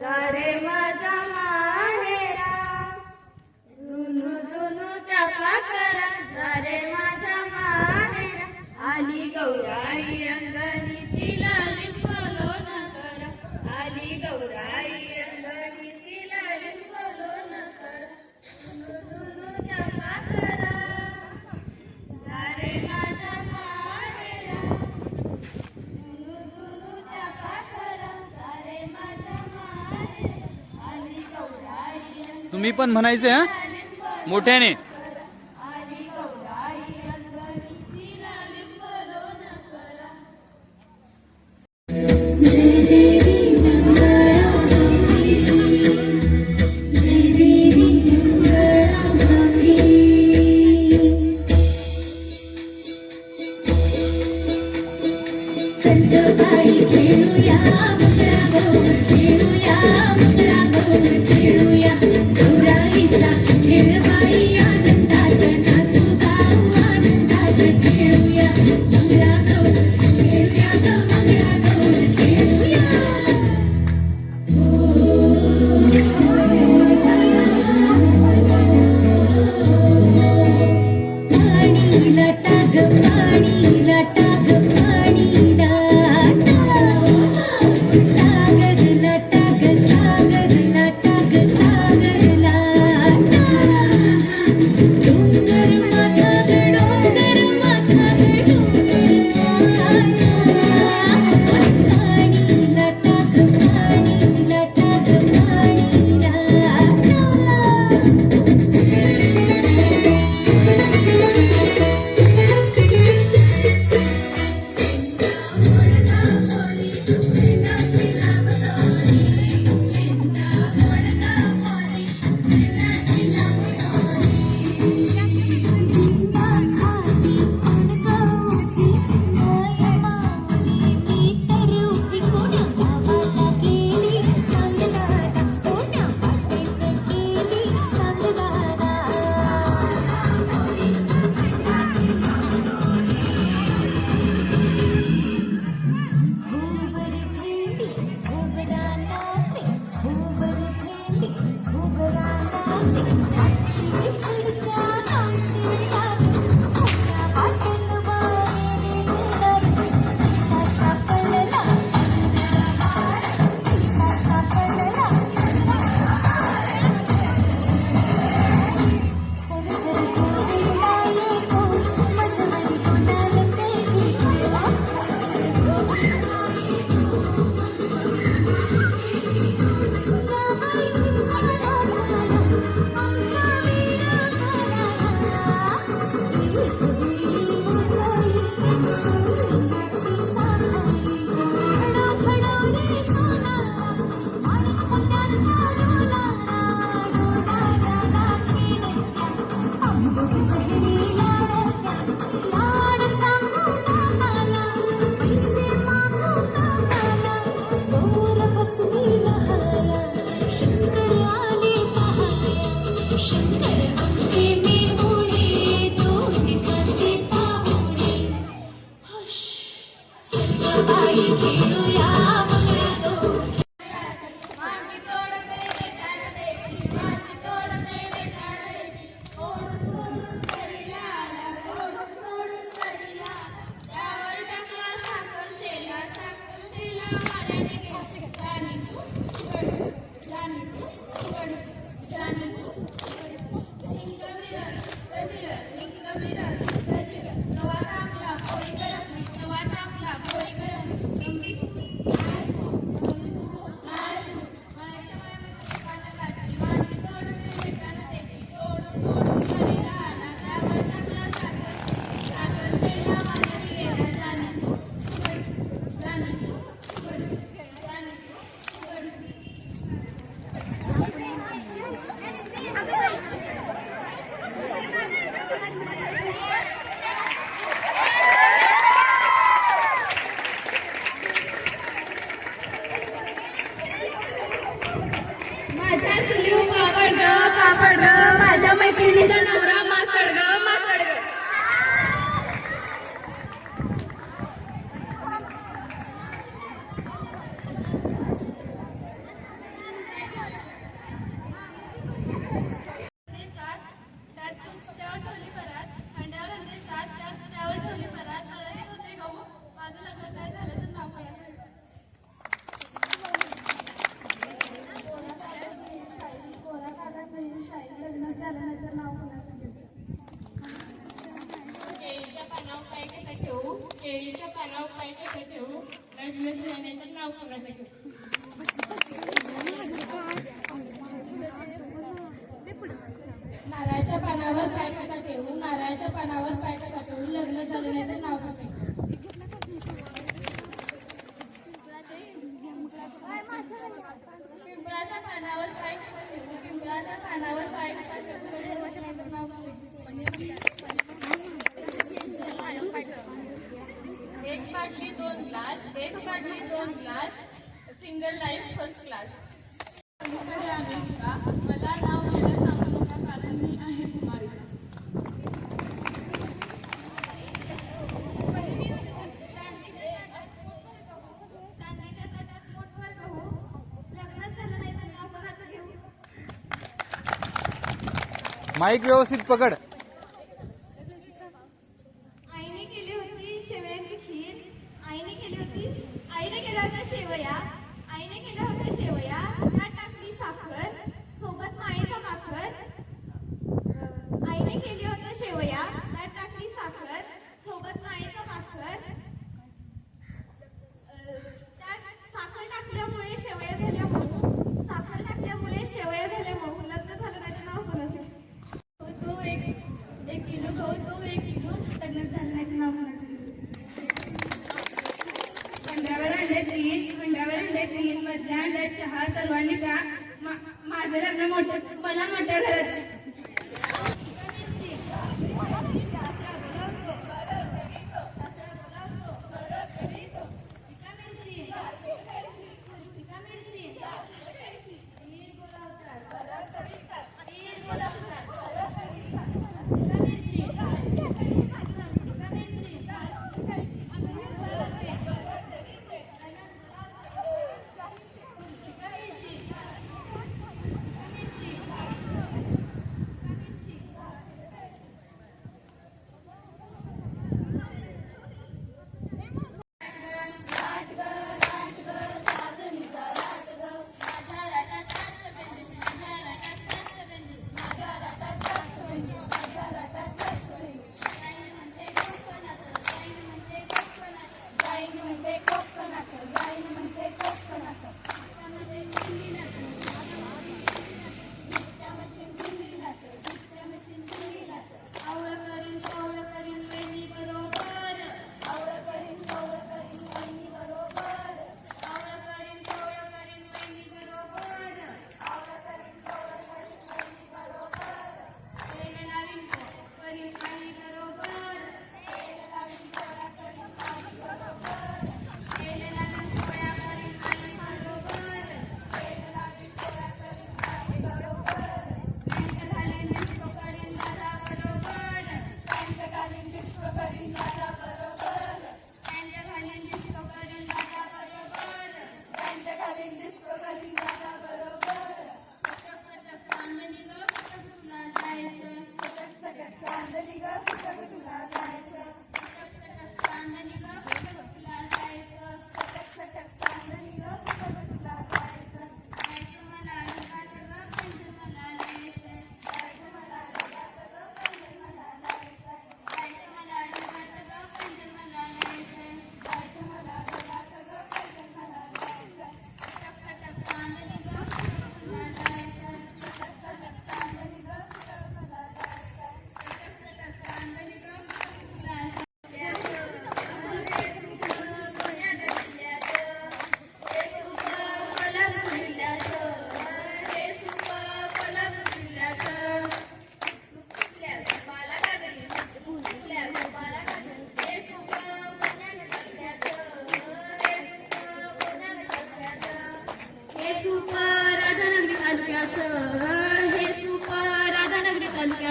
रे माझा मानेरा जुनू जुनू तपा करत जा रे. माझा आली गौराई अंग तुम्ही पण म्हणायचे हां? मोठ्याने. माझ्या चुलीव ग ग. माझ्या मैत्रिणीचा नवरा माकड ग. पाय कसं ठेवू लढलं नाही तर नाव कोणाचं घेऊ नारळाच्या पानावर पाय कसा ठेवू? नारळाच्या पानावर पाय कसा ठेवू? लग्न झालं नाही तर नाव कसं घेऊ? पिंपळाच्या पानावर पाय कसा ठेवू? पिंपळाच्या पानावर पाय कसा ठेवू? लग्न झालं नाही तर नाव कसं घेऊ? एक दोन ग्लास एक बाटली दोन glass single life first class अलीकडे का मला नाव मला सांगू नका कारण माईक व्यवस्थित पकड. 你给大家谢个呀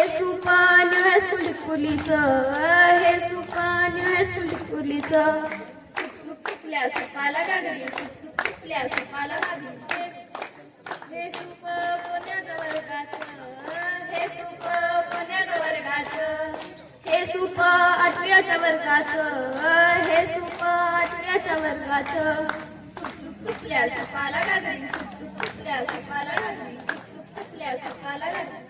हे सुपान हायस्कूल डिकुलीचं हे सुपान हायस्कूल डिकुलीचं सुकल्या हे सुप हे सुप वर्गाचं हे आठव्याच्या वर्गाचं हे सुप आठव्याच्या वर्गाच. सुकल्या सुपाला गागरी सुकल्या सुपाला गागरी सुकल्या सुपाला गागरी